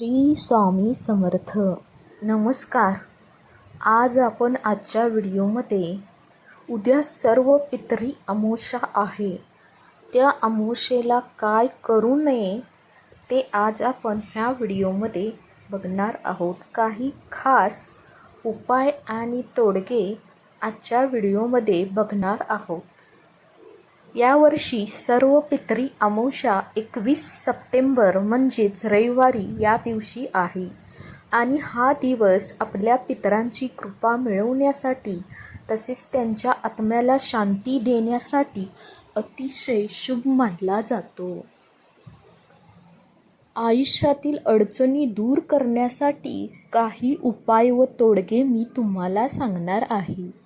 श्री स्वामी समर्थ. नमस्कार. आज आपण आजच्या व्हिडिओमध्ये उद्या सर्व पितरी अमोषा आहे. त्या अमोषेला काय करू नये ते आज आपण ह्या व्हिडिओमध्ये बघणार आहोत. काही खास उपाय आणि तोडगे आजच्या व्हिडिओमध्ये बघणार आहोत. यावर्षी सर्व पितरी अमावस्या एकवीस सप्टेंबर म्हणजेच रविवारी या दिवशी आहे. आणि हा दिवस आपल्या पितरांची कृपा मिळवण्यासाठी तसेच त्यांच्या आत्म्याला शांती देण्यासाठी अतिशय शुभ मानला जातो. आयुष्यातील अडचणी दूर करण्यासाठी काही उपाय व तोडगे मी तुम्हाला सांगणार आहे.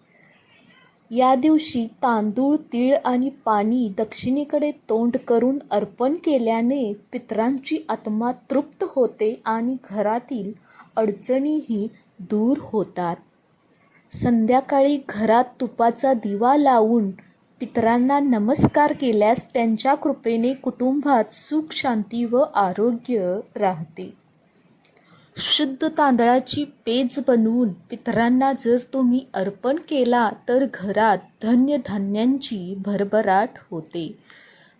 या दिवशी तांदूळ तीळ आणि पाणी दक्षिणेकडे तोंड करून अर्पण केल्याने पितरांची आत्मा तृप्त होते आणि घरातील अडचणीही दूर होतात. संध्याकाळी घरात तुपाचा दिवा लावून पितरांना नमस्कार केल्यास त्यांच्या कृपेने कुटुंबात सुख शांती व आरोग्य राहते. शुद्ध तांदळाची पेज बनवून पितरांना जर तुम्ही अर्पण केला तर घरात धन्य धान्यांची भरभराट होते.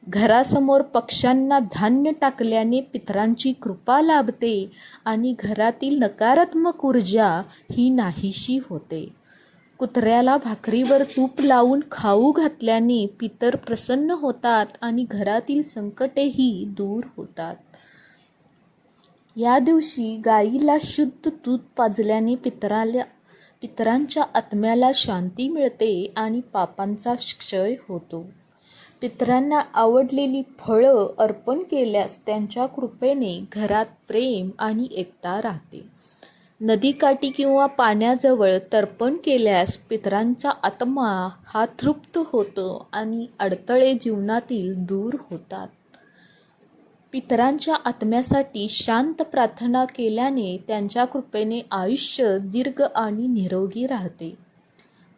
घरासमोर पक्ष्यांना धान्य टाकल्याने पितरांची कृपा लाभते आणि घरातील नकारात्मक ऊर्जा ही नाहीशी होते. कुत्र्याला भाकरीवर तूप लावून खाऊ घातल्याने पितर प्रसन्न होतात आणि घरातील संकटेही दूर होतात. या दिवशी गाईला शुद्ध दूध पाजल्याने पितराला पितरांच्या आत्म्याला शांती मिळते आणि पापांचा क्षय होतो. पितरांना आवडलेली फळं अर्पण केल्यास त्यांच्या कृपेने घरात प्रेम आणि एकता राहते. नदीकाठी किंवा पाण्याजवळ तर्पण केल्यास पितरांचा आत्मा हा तृप्त होतो आणि अडथळे जीवनातील दूर होतात. पितरांच्या आत्म्यासाठी शांत प्रार्थना केल्याने त्यांच्या कृपेने आयुष्य दीर्घ आणि निरोगी राहते.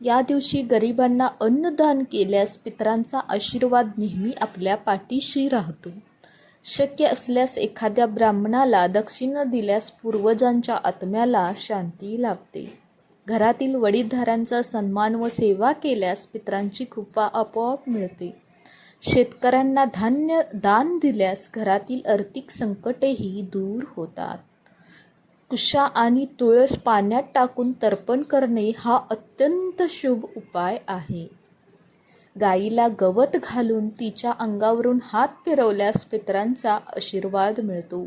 या दिवशी गरिबांना अन्नदान केल्यास पितरांचा आशीर्वाद नेहमी आपल्या पाठीशी राहतो. शक्य असल्यास एखाद्या ब्राह्मणाला दक्षिणा दिल्यास पूर्वजांच्या आत्म्याला शांती लाभते. घरातील वडीलधाऱ्यांचा सन्मान व सेवा केल्यास पितरांची कृपा आपोआप मिळते. शेतकऱ्यांना धान्य दान दिल्यास घरातील आर्थिक संकटेही दूर होतात. कुशा आणि तुळस पाण्यात टाकून तर्पण करणे हा अत्यंत शुभ उपाय आहे. गाईला गवत घालून तिच्या अंगावरून हात फिरवल्यास पितरांचा आशीर्वाद मिळतो.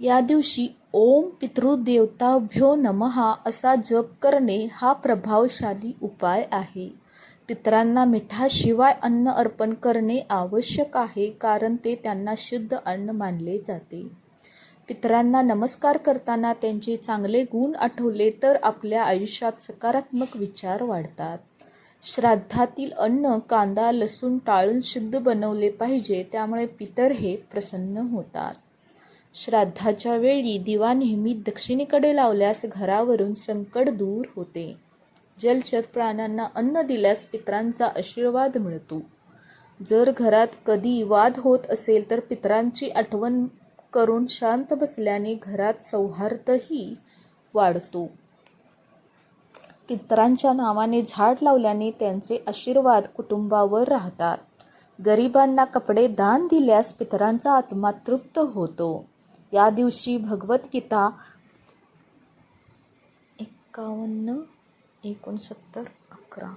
या दिवशी ओम पितृदेवताभ्यो नमहा असा जप करणे हा प्रभावशाली उपाय आहे. पितरांना मिठाशिवाय अन्न अर्पण करणे आवश्यक आहे कारण ते त्यांना शुद्ध अन्न मानले जाते. पितरांना नमस्कार करताना त्यांचे चांगले गुण आठवले तर आपल्या आयुष्यात सकारात्मक विचार वाढतात. श्राद्धातील अन्न कांदा लसूण टाळून शुद्ध बनवले पाहिजे त्यामुळे पितर हे प्रसन्न होतात. श्राद्धाच्या वेळी दिवा नेहमी दक्षिणेकडे लावल्यास घरावरून संकट दूर होते. जलचर प्राण्यांना अन्न दिल्यास पितरांचा आशीर्वाद मिळतो. जर घरात कधी वाद होत असेल तर पितरांची आठवण करून शांत बसल्याने घरात सौहार्दही वाढतो. पितरांच्या नावाने झाड लावल्याने त्यांचे आशीर्वाद कुटुंबावर राहतात. गरिबांना कपडे दान दिल्यास पितरांचा आत्मा तृप्त होतो. या दिवशी भगवद्गीता एकावन्न एकोणसत्तर अकरा.